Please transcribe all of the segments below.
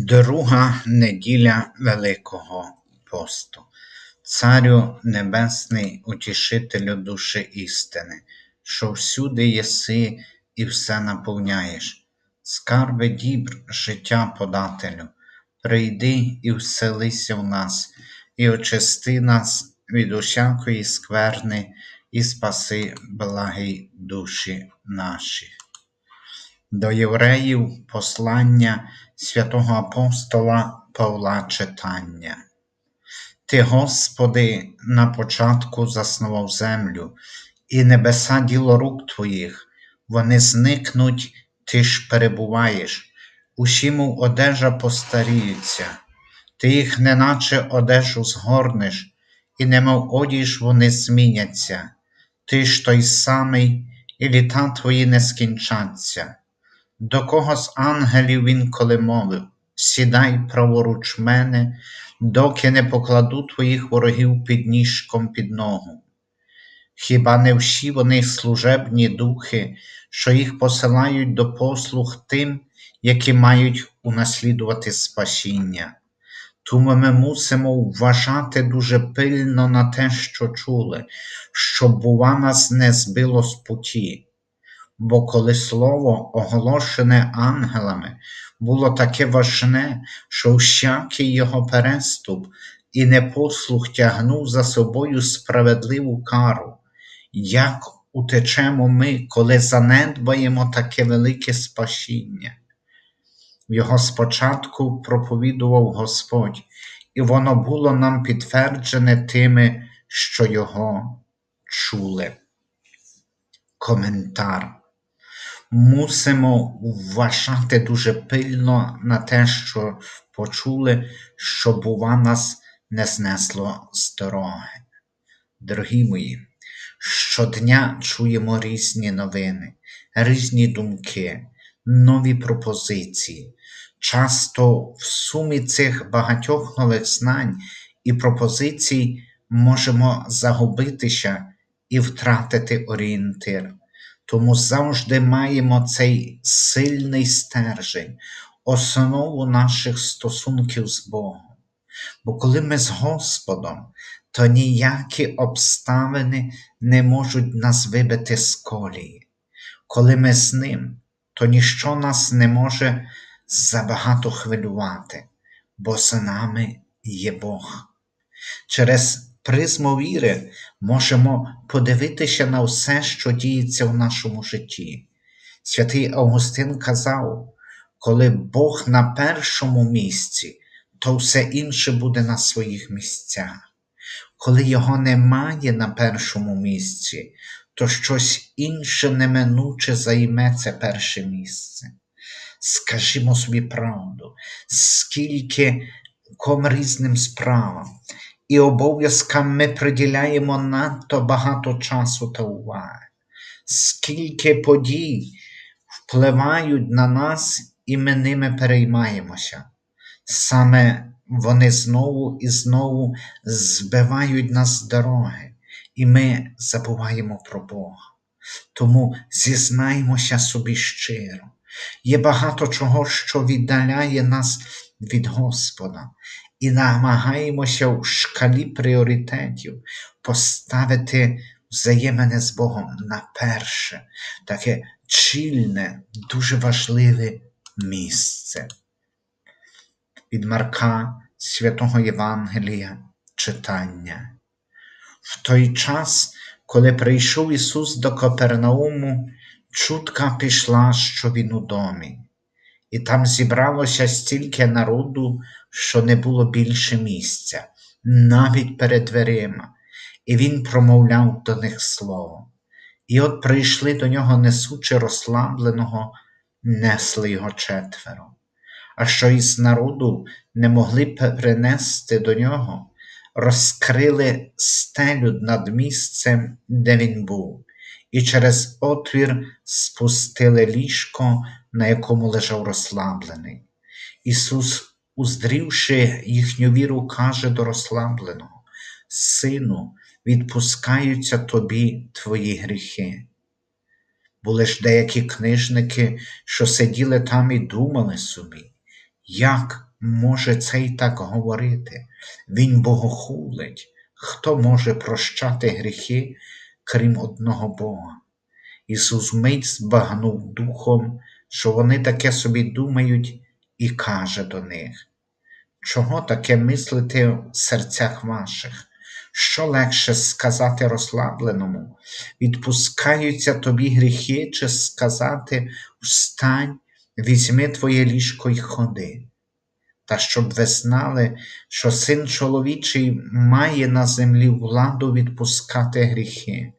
Друга неділя Великого посту. Царю Небесний, утішителю душі істини, що всюди єси і все наповняєш, скарби дібр життя подателю, прийди і вселися в нас, і очисти нас від усякої скверни, і спаси благі душі наші. До євреїв послання святого апостола Павла читання. Ти, Господи, на початку заснував землю, і небеса діло рук Твоїх, вони зникнуть, ти ж перебуваєш, усі, мов одежа постаріються, ти їх неначе одежу згорнеш, і немов одіж вони зміняться, ти ж той самий, і літа твої не скінчаться. До кого з ангелів він коли мовив Сідай праворуч мене, доки не покладу твоїх ворогів під ніжком під ногу. Хіба не всі вони служебні духи, що їх посилають до послуг тим, які мають унаслідувати спасіння? Тому ми мусимо вважати дуже пильно на те, що чули, щоб, бува, нас не збило з путі. Бо коли слово, оголошене ангелами, було таке важне, що всякий його переступ і непослух тягнув за собою справедливу кару, як утечемо ми, коли занедбаємо таке велике спасіння? Його спочатку проповідував Господь, і воно було нам підтверджене тими, що його чули. Коментар мусимо вважати дуже пильно на те, що почули, що, бува, нас не знесло з дороги. Дорогі мої, щодня чуємо різні новини, різні думки, нові пропозиції. Часто в сумі цих багатьох нових знань і пропозицій можемо загубитися і втратити орієнтир. Тому завжди маємо цей сильний стержень, основу наших стосунків з Богом. Бо коли ми з Господом, то ніякі обставини не можуть нас вибити з колії. Коли ми з Ним, то ніщо нас не може забагато хвилювати, бо з нами є Бог. Через призму віри можемо подивитися на все, що діється в нашому житті. Святий Августин казав, коли Бог на першому місці, то все інше буде на своїх місцях. Коли Його немає на першому місці, то щось інше неминуче займе це перше місце. Скажімо собі правду, скільки ком різним справам, і обов'язкам ми приділяємо надто багато часу та уваги, скільки подій впливають на нас, і ми ними переймаємося. Саме вони знову і знову збивають нас з дороги, і ми забуваємо про Бога. Тому зізнаймося собі щиро. Є багато чого, що віддаляє нас від Господа, і намагаємося в шкалі пріоритетів поставити взаємини з Богом на перше, таке чільне, дуже важливе місце. Від Марка Святого Євангелія читання. В той час, коли прийшов Ісус до Капернауму, чутка пішла, що Він у домі, і там зібралося стільки народу, що не було більше місця, навіть перед дверима, і він промовляв до них слово. І от прийшли до нього, несучи розслабленого, несли його четверо. А що із народу не могли принести до нього, розкрили стелю над місцем, де він був, і через отвір спустили ліжко, на якому лежав розслаблений. Ісус уздрівши їхню віру, каже до розслабленого, Сину, відпускаються тобі твої гріхи. Були ж деякі книжники, що сиділи там і думали собі, Як може цей так говорити? Він богохулить. Хто може прощати гріхи, крім одного Бога? Ісус мить збагнув духом, що вони таке собі думають, і каже до них: Чого таке мислити в серцях ваших? Що легше сказати розслабленому, відпускаються тобі гріхи, чи сказати встань, візьми твоє ліжко й ходи. Та щоб ви знали, що син чоловічий має на землі владу відпускати гріхи,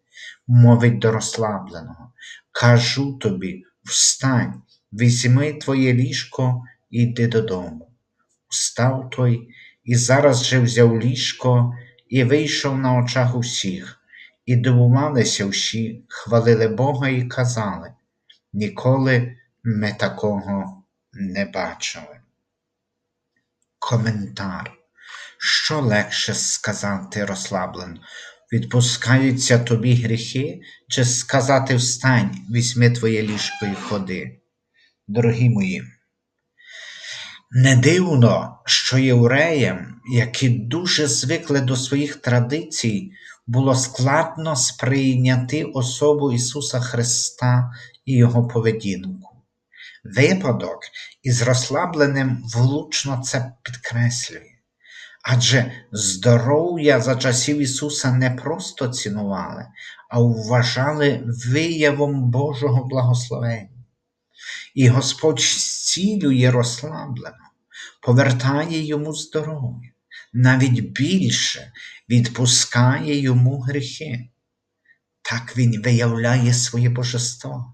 мовить до розслабленого. Кажу тобі, встань, візьми твоє ліжко і йди додому. Встав той і зараз же взяв ліжко і вийшов на очах усіх, і дивувалися всі, хвалили Бога і казали, ніколи ми такого не бачили. Коментар. Що легше сказати розслаблено? Відпускаються тобі гріхи, чи сказати встань, візьми твоє ліжко і ходи. Дорогі мої, не дивно, що євреям, які дуже звикли до своїх традицій, було складно сприйняти особу Ісуса Христа і Його поведінку. Випадок із розслабленим влучно це підкреслює. Адже здоров'я за часів Ісуса не просто цінували, а вважали виявом Божого благословення. І Господь зцілює розслаблено, повертає йому здоров'я, навіть більше відпускає йому гріхи. Так Він виявляє своє божество.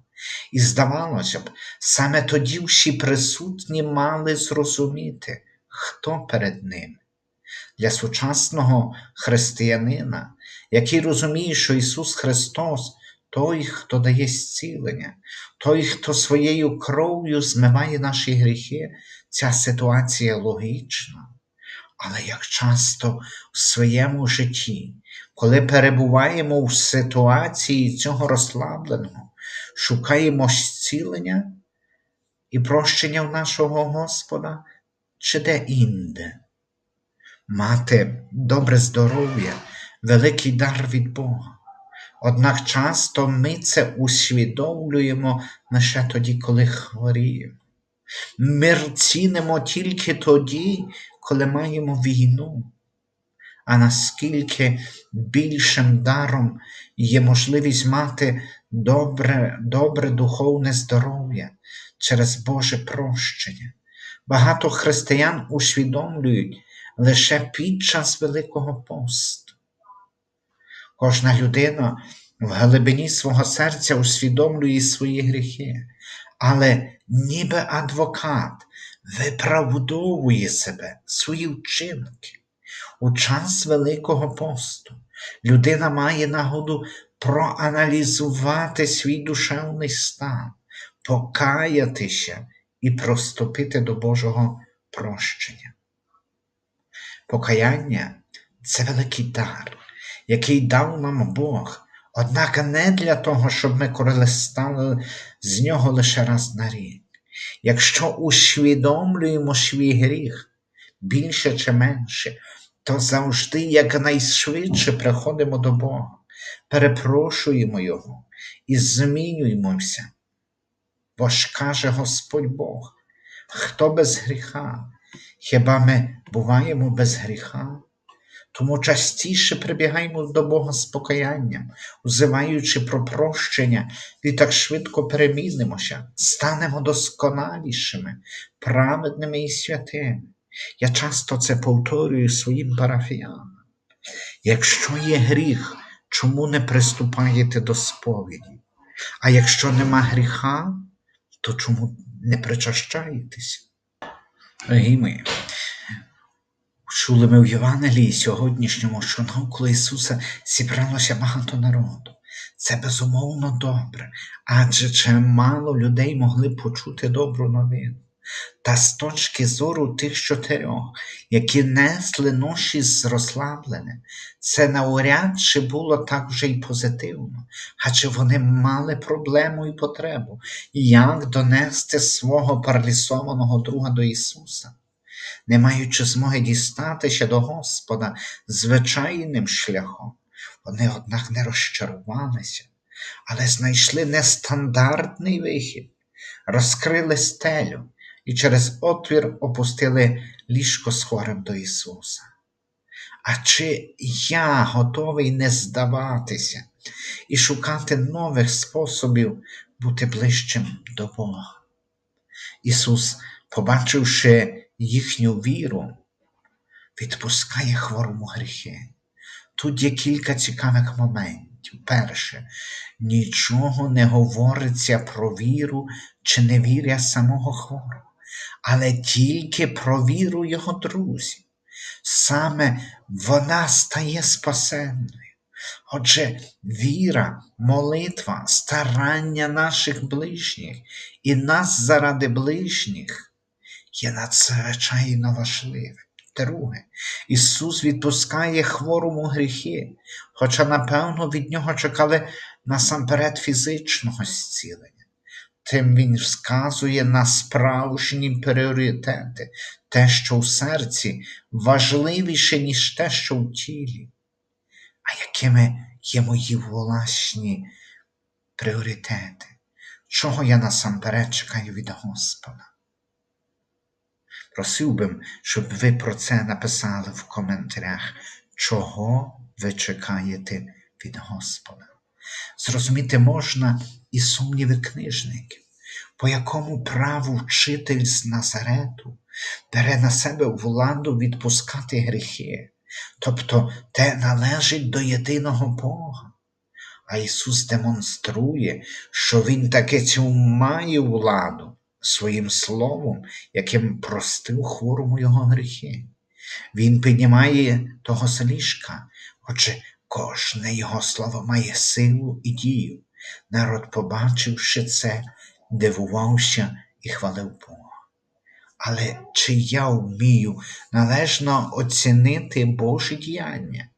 І здавалося б, саме тоді всі присутні мали зрозуміти, хто перед ним. Для сучасного християнина, який розуміє, що Ісус Христос той, хто дає зцілення, той, хто своєю кров'ю змиває наші гріхи, ця ситуація логічна. Але як часто в своєму житті, коли перебуваємо в ситуації цього розслабленого, шукаємо зцілення і прощення в нашого Господа чи де інде. Мати добре здоров'я, великий дар від Бога. Однак часто ми це усвідомлюємо лише тоді, коли хворіємо. Мир цінимо тільки тоді, коли маємо війну. А наскільки більшим даром є можливість мати добре, добре духовне здоров'я через Боже прощення. Багато християн усвідомлюють лише під час Великого посту. Кожна людина в глибині свого серця усвідомлює свої гріхи, але ніби адвокат виправдовує себе, свої вчинки. У час Великого посту людина має нагоду проаналізувати свій душевний стан, покаятися і проступити до Божого прощення. Покаяння це великий дар, який дав нам Бог, однак не для того, щоб ми користали з нього лише раз на рік. Якщо усвідомлюємо свій гріх більше чи менше, то завжди якнайшвидше приходимо до Бога, перепрошуємо Його і змінюємося. Бо ж каже Господь Бог, хто без гріха, хіба ми буваємо без гріха? Тому частіше прибігаємо до Бога з покаянням, узиваючи про прощення, і так швидко перемінимося, станемо досконалішими, праведними і святими. Я часто це повторюю своїм парафіянам. Якщо є гріх, чому не приступаєте до сповіді? А якщо нема гріха, то чому не причащаєтеся? Дорогі мої, Чули ми в Євангелії сьогоднішньому, що навколо Ісуса зібралося багато народу. Це безумовно добре, адже чимало людей могли почути добру новину. Та з точки зору тих чотирьох, які несли ноші з розслабленим, це навряд чи було так вже й позитивно, адже вони мали проблему і потребу, як донести свого паралісованого друга до Ісуса, не маючи змоги дістатися до Господа звичайним шляхом. Вони, однак, не розчарувалися, але знайшли нестандартний вихід, розкрили стелю і через отвір опустили ліжко з хворим до Ісуса. А чи я готовий не здаватися і шукати нових способів бути ближчим до Бога? Ісус, побачивши їхню віру, відпускає хворому гріхи. Тут є кілька цікавих моментів. Перше, нічого не говориться про віру чи невір'я самого хворого, але тільки про віру його друзів. Саме вона стає спасенною. Отже, віра, молитва, старання наших ближніх і нас заради ближніх є надзвичайно важливим. Друге, Ісус відпускає хворому гріхи, хоча, напевно, від нього чекали насамперед фізичного зцілення. Тим Він вказує на справжні пріоритети, те, що в серці важливіше, ніж те, що в тілі. А якими є мої власні пріоритети? Чого я насамперед чекаю від Господа? Просив би, щоб ви про це написали в коментарях, чого ви чекаєте від Господа. Зрозуміти можна і сумніви книжників, по якому праву вчитель з Назарету бере на себе владу відпускати гріхи, тобто те належить до єдиного Бога. А Ісус демонструє, що Він таки цю має владу своїм словом, яким простив хворому його гріхи. Він піднімає того з ліжка, отже, кожне його слово має силу і дію. Народ, побачивши це, дивувався і хвалив Бога. Але чи я вмію належно оцінити Божі діяння,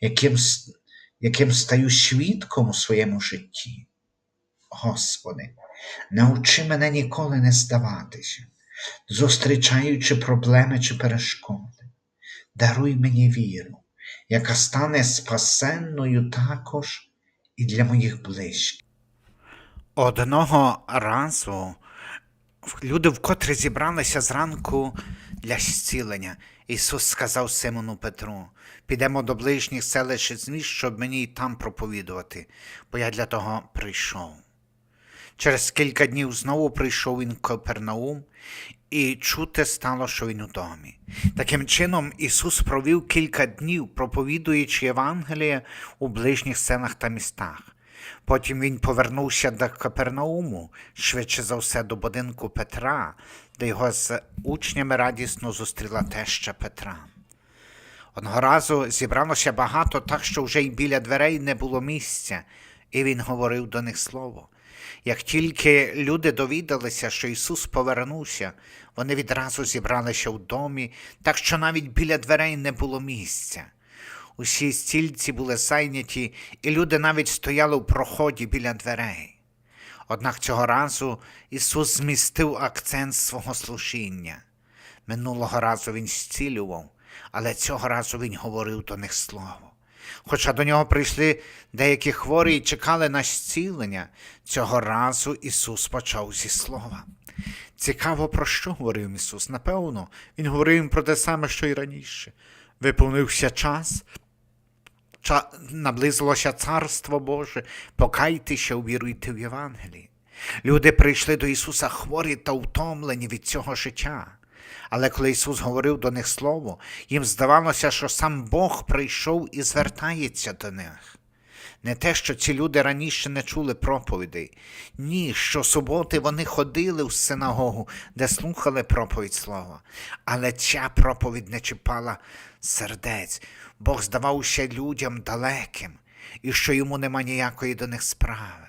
яким, яким стаю свідком у своєму житті? Господи, Навчи мене ніколи не здаватися, зустрічаючи проблеми чи перешкоди. Даруй мені віру, яка стане спасенною також і для моїх ближніх. Одного разу люди вкотре зібралися зранку для зцілення. Ісус сказав Симону Петру: підемо до ближніх селищ і зміст, щоб мені й там проповідувати, бо я для того прийшов. Через кілька днів знову прийшов він в Капернаум, і чути стало, що він у домі. Таким чином, Ісус провів кілька днів, проповідуючи Євангеліє у ближніх селах та містах. Потім він повернувся до Капернауму, швидше за все до будинку Петра, де його з учнями радісно зустріла теща Петра. Одного разу зібралося багато, так що вже й біля дверей не було місця, і він говорив до них слово. Як тільки люди довідалися, що Ісус повернувся, вони відразу зібралися в домі, так що навіть біля дверей не було місця. Усі стільці були зайняті, і люди навіть стояли в проході біля дверей. Однак цього разу Ісус змістив акцент свого служіння. Минулого разу Він зцілював, але цього разу Він говорив до них слово. Хоча до нього прийшли деякі хворі і чекали на зцілення, цього разу Ісус почав зі слова. Цікаво, про що говорив Ісус? Напевно, Він говорив їм про те саме, що й раніше. Виповнився час, Ча... наблизилося Царство Боже, покайтеся, увіруйте в Євангелії. Люди прийшли до Ісуса хворі та втомлені від цього життя. Але коли Ісус говорив до них Слово, їм здавалося, що сам Бог прийшов і звертається до них. Не те, що ці люди раніше не чули проповідей, ні, що суботи вони ходили в синагогу, де слухали проповідь Слова, але ця проповідь не чіпала сердець, Бог здавався людям далеким, і що йому нема ніякої до них справи.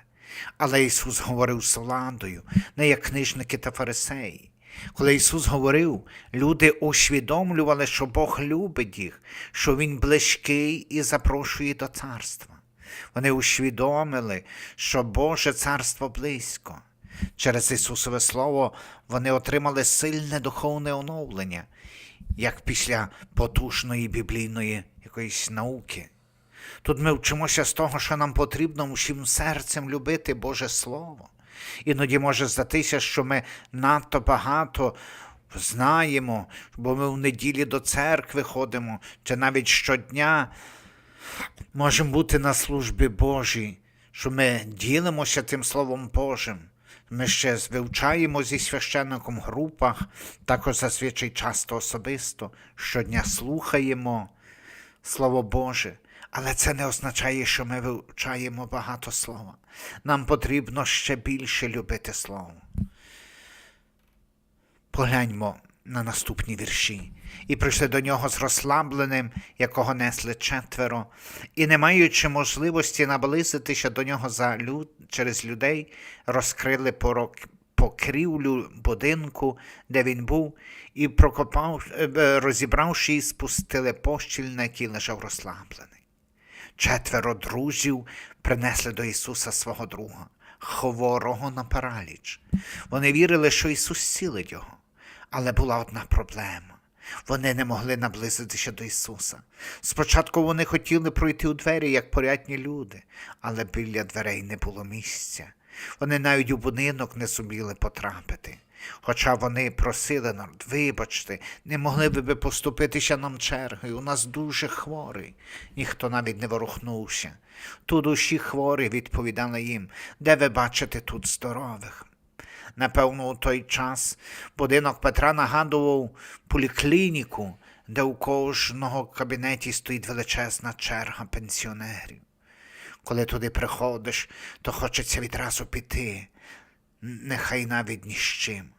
Але Ісус говорив з владою, не як книжники та фарисеї. Коли Ісус говорив, люди усвідомлювали, що Бог любить їх, що Він близький і запрошує до царства. Вони усвідомили, що Боже царство близько. Через Ісусове Слово вони отримали сильне духовне оновлення, як після потужної біблійної якоїсь науки. Тут ми вчимося з того, що нам потрібно усім серцем любити Боже Слово. Іноді може здатися, що ми надто багато знаємо, бо ми в неділі до церкви ходимо, чи навіть щодня можемо бути на службі Божій, що ми ділимося тим Словом Божим. Ми ще вивчаємо зі священником в групах, також зазвичай часто особисто, щодня слухаємо Слово Боже. Але це не означає, що ми вивчаємо багато слова. Нам потрібно ще більше любити Слово. Погляньмо на наступні вірші. І прийшли до нього з розслабленим, якого несли четверо, і, не маючи можливості наблизитися до нього за люд, через людей, розкрили порок, покрівлю будинку, де він був, і прокопав, е, розібравши, і спустили пощіль, на який лежав розслаблений. Четверо друзів принесли до Ісуса свого друга, хворого на параліч. Вони вірили, що Ісус зцілить його. Але була одна проблема. Вони не могли наблизитися до Ісуса. Спочатку вони хотіли пройти у двері, як порядні люди, але біля дверей не було місця. Вони навіть у будинок не зуміли потрапити. Хоча вони просили нам, вибачте, не могли би ви поступитися нам чергою, у нас дуже хворий. Ніхто навіть не ворухнувся. Тут усі хворі відповідали їм, де ви бачите тут здорових. Напевно, у той час будинок Петра нагадував поліклініку, де у кожного кабінеті стоїть величезна черга пенсіонерів. Коли туди приходиш, то хочеться відразу піти, нехай навіть ні з чим.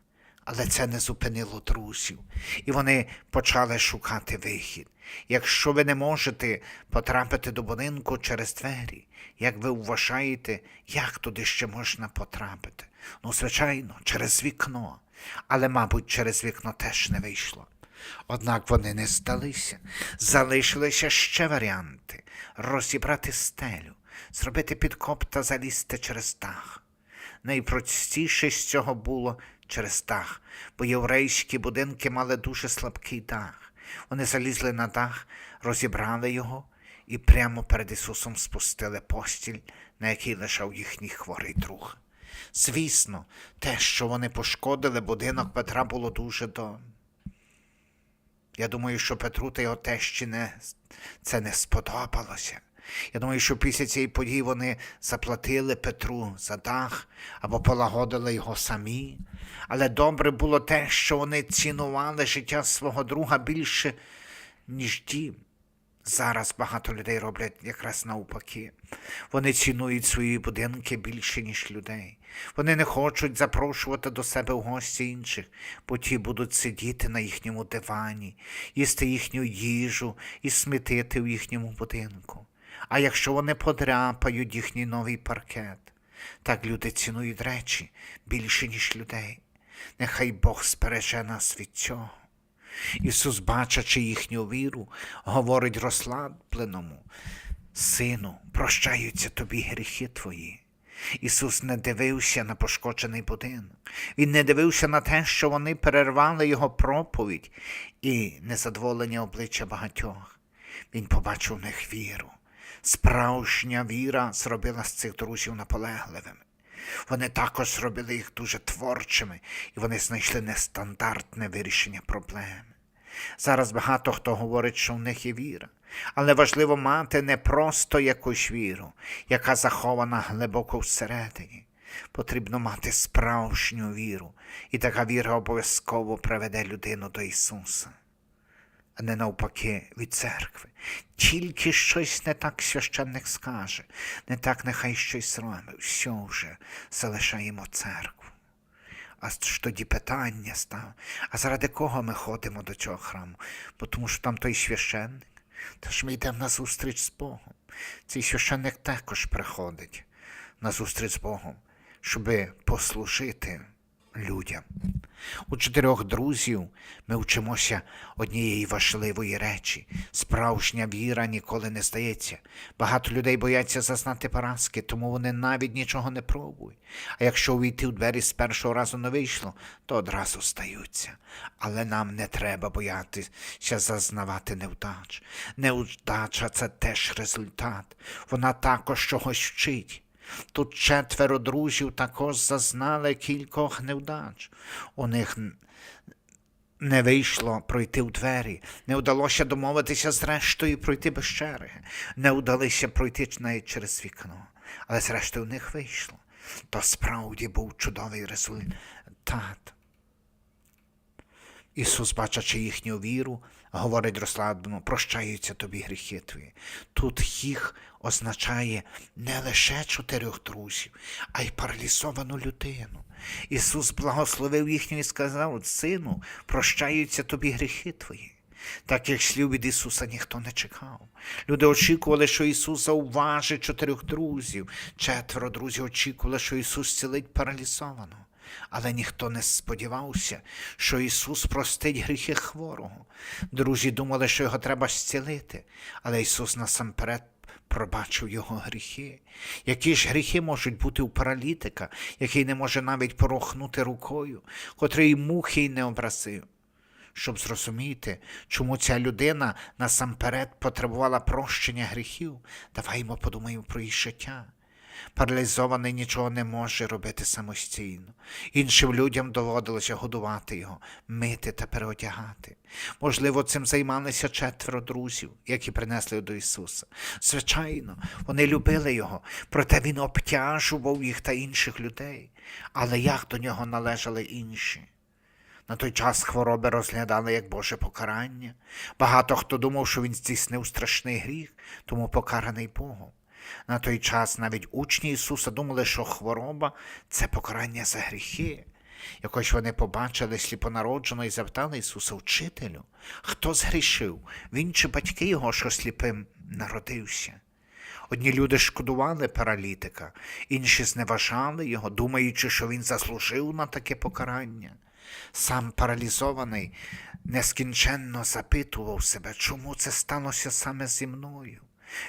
Але це не зупинило друзів, і вони почали шукати вихід. Якщо ви не можете потрапити до будинку через двері, як ви вважаєте, як туди ще можна потрапити? Ну, звичайно, через вікно, але, мабуть, через вікно теж не вийшло. Однак вони не здалися, залишилися ще варіанти розібрати стелю, зробити підкоп та залізти через дах. Найпростіше з цього було через дах, бо єврейські будинки мали дуже слабкий дах. Вони залізли на дах, розібрали його і прямо перед Ісусом спустили постіль, на якій лежав їхній хворий друг. Звісно, те, що вони пошкодили будинок Петра, було дуже до. Я думаю, що Петру та його тещі не, це не сподобалося. Я думаю, що після цієї події вони заплатили Петру за дах або полагодили його самі. Але добре було те, що вони цінували життя свого друга більше, ніж дім. Зараз багато людей роблять якраз навпаки. Вони цінують свої будинки більше, ніж людей. Вони не хочуть запрошувати до себе в гості інших, бо ті будуть сидіти на їхньому дивані, їсти їхню їжу і смітити в їхньому будинку. А якщо вони подряпають їхній новий паркет, так люди цінують речі більше, ніж людей. Нехай Бог спереже нас від цього. Ісус, бачачи їхню віру, говорить розслабленому, Сину, прощаються тобі гріхи твої. Ісус не дивився на пошкоджений будинок. Він не дивився на те, що вони перервали його проповідь і незадоволення обличчя багатьох. Він побачив в них віру. Справжня віра зробила з цих друзів наполегливими. Вони також зробили їх дуже творчими, і вони знайшли нестандартне вирішення проблеми. Зараз багато хто говорить, що в них є віра, але важливо мати не просто якусь віру, яка захована глибоко всередині. Потрібно мати справжню віру, і така віра обов'язково приведе людину до Ісуса а не навпаки від церкви. Тільки щось не так священник скаже, не так нехай щось робить. Все вже залишаємо церкву. А ж тоді питання став, а заради кого ми ходимо до цього храму? Бо тому що там той священник. Тож ми йдемо на зустріч з Богом. Цей священник також приходить на зустріч з Богом, щоби послужити людям. У чотирьох друзів ми вчимося однієї важливої речі. Справжня віра ніколи не здається. Багато людей бояться зазнати поразки, тому вони навіть нічого не пробують. А якщо увійти в двері з першого разу не вийшло, то одразу стаються. Але нам не треба боятися зазнавати невдач. Невдача це теж результат. Вона також чогось вчить. Тут четверо друзів також зазнали кількох невдач. У них не вийшло пройти в двері, не вдалося домовитися з рештою пройти без черги, не вдалося пройти навіть через вікно. Але зрештою у них вийшло. То справді був чудовий результат. Ісус, бачачи їхню віру, говорить розслаблено, прощаються тобі гріхи твої. Тут їх означає не лише чотирьох друзів, а й паралізовану людину. Ісус благословив їхню і сказав, сину, прощаються тобі гріхи твої. Таких слів від Ісуса ніхто не чекав. Люди очікували, що Ісус зауважить чотирьох друзів. Четверо друзів очікували, що Ісус цілить паралізованого. Але ніхто не сподівався, що Ісус простить гріхи хворого. Друзі думали, що його треба зцілити, але Ісус насамперед пробачив його гріхи. Які ж гріхи можуть бути у паралітика, який не може навіть порохнути рукою, котрий мухи й не образив? Щоб зрозуміти, чому ця людина насамперед потребувала прощення гріхів, даваймо подумаємо про її життя. Паралізований нічого не може робити самостійно. Іншим людям доводилося годувати його, мити та переодягати. Можливо, цим займалися четверо друзів, які принесли до Ісуса. Звичайно, вони любили його, проте він обтяжував їх та інших людей. Але як до нього належали інші? На той час хвороби розглядали як Боже покарання. Багато хто думав, що він здійснив страшний гріх, тому покараний Богом. На той час навіть учні Ісуса думали, що хвороба це покарання за гріхи. Якось вони побачили сліпонародженого і запитали Ісуса, вчителю, хто згрішив, він чи батьки його, що сліпим народився? Одні люди шкодували паралітика, інші зневажали його, думаючи, що він заслужив на таке покарання. Сам паралізований нескінченно запитував себе, чому це сталося саме зі мною.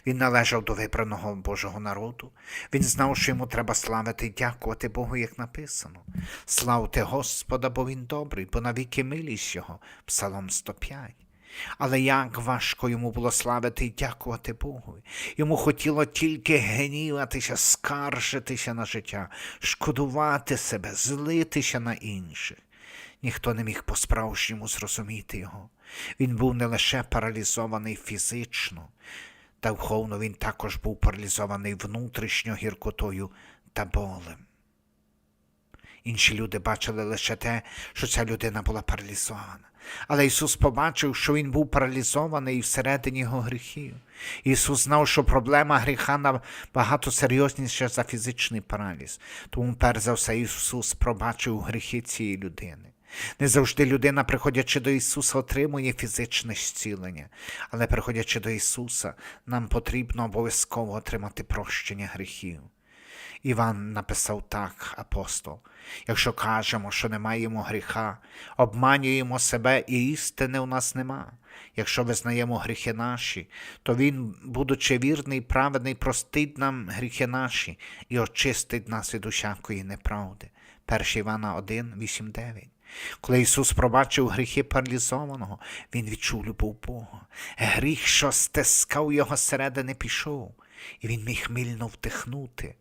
Він належав до вибраного Божого народу. Він знав, що йому треба славити і дякувати Богу, як написано. Славте Господа, бо Він добрий, бо навіки милість Його. Псалом 105. Але як важко йому було славити і дякувати Богу. Йому хотіло тільки гніватися, скаржитися на життя, шкодувати себе, злитися на інших. Ніхто не міг по-справжньому зрозуміти його. Він був не лише паралізований фізично, та духовно він також був паралізований внутрішньо гіркотою та болем. Інші люди бачили лише те, що ця людина була паралізована. Але Ісус побачив, що він був паралізований всередині його гріхів. Ісус знав, що проблема гріха набагато серйозніша за фізичний параліз. Тому, перш за все, Ісус пробачив гріхи цієї людини. Не завжди людина, приходячи до Ісуса, отримує фізичне зцілення, але приходячи до Ісуса, нам потрібно обов'язково отримати прощення гріхів. Іван написав так, апостол. Якщо кажемо, що не маємо гріха, обманюємо себе і істини у нас нема. Якщо визнаємо гріхи наші, то Він, будучи вірний, праведний, простить нам гріхи наші і очистить нас від усякої неправди. 1 Івана 1, 8, 9. Коли Ісус пробачив гріхи паралізованого, Він відчув любов Бога. Гріх, що стискав його зсередини, пішов, і він міг мільно вдихнути.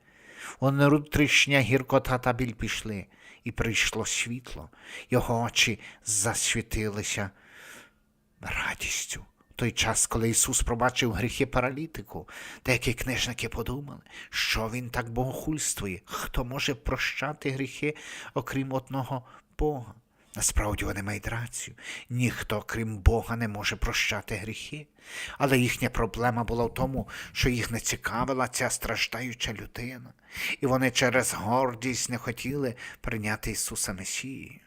Внутрішня гіркота та біль пішли, і прийшло світло. Його очі засвітилися радістю. Той час, коли Ісус пробачив гріхи паралітику, деякі книжники подумали, що Він так богохульствує, хто може прощати гріхи, окрім одного Бога. Насправді вони мають рацію. Ніхто, крім Бога, не може прощати гріхи. Але їхня проблема була в тому, що їх не цікавила ця страждаюча людина, і вони через гордість не хотіли прийняти Ісуса Месію.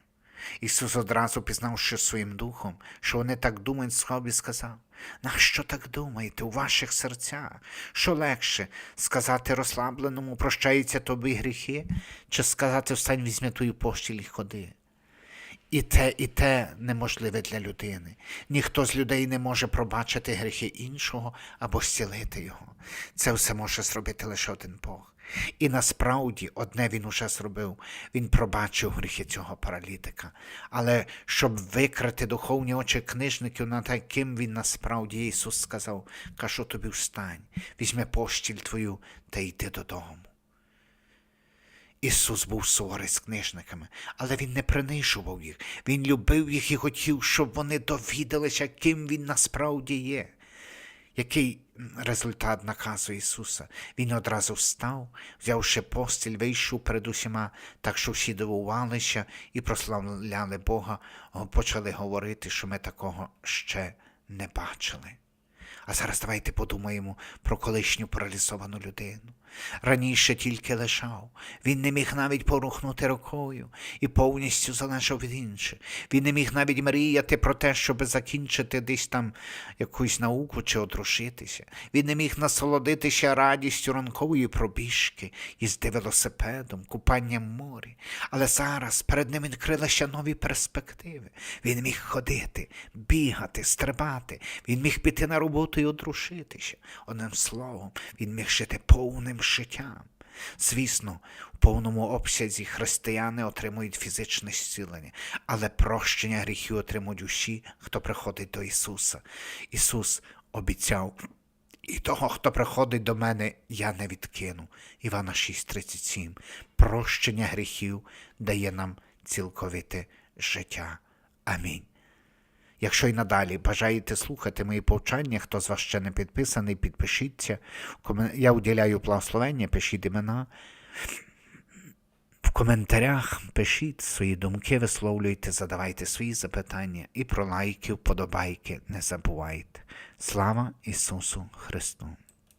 Ісус одразу пізнавши своїм духом, що вони так думають, собі сказав, нащо так думаєте у ваших серцях? Що легше сказати розслабленому, прощаються тобі гріхи, чи сказати встань, візьми твою постіль і ходи? І те, і те неможливе для людини. Ніхто з людей не може пробачити гріхи іншого або зцілити його. Це все може зробити лише один Бог. І насправді одне він уже зробив. Він пробачив гріхи цього паралітика. Але щоб викрити духовні очі книжників над таким він насправді Ісус сказав, кажу тобі встань, візьми постіль твою та йди додому. Ісус був суворий з книжниками, але Він не принижував їх. Він любив їх і хотів, щоб вони довідалися, ким Він насправді є. Який результат наказу Ісуса? Він одразу встав, взявши постіль, вийшов перед усіма, так що всі дивувалися і прославляли Бога, почали говорити, що ми такого ще не бачили. А зараз давайте подумаємо про колишню паралізовану людину. Раніше тільки лежав, він не міг навіть порухнути рукою і повністю залежав від інших. Він не міг навіть мріяти про те, щоб закінчити десь там якусь науку чи одружитися. Він не міг насолодитися радістю ранкової пробіжки, їзди велосипедом, купанням морі. Але зараз перед ним відкрилися нові перспективи. Він міг ходити, бігати, стрибати, він міг піти на роботу і одружитися. Одним словом, він міг жити повним життям. Звісно, в повному обсязі християни отримують фізичне зцілення, але прощення гріхів отримують усі, хто приходить до Ісуса. Ісус обіцяв. І того, хто приходить до мене, я не відкину. Івана 6:37. Прощення гріхів дає нам цілковите життя. Амінь. Якщо й надалі бажаєте слухати мої повчання, хто з вас ще не підписаний, підпишіться. Я уділяю благословення, пишіть імена. В коментарях пишіть свої думки, висловлюйте, задавайте свої запитання і про лайки, вподобайки не забувайте. Слава Ісусу Христу!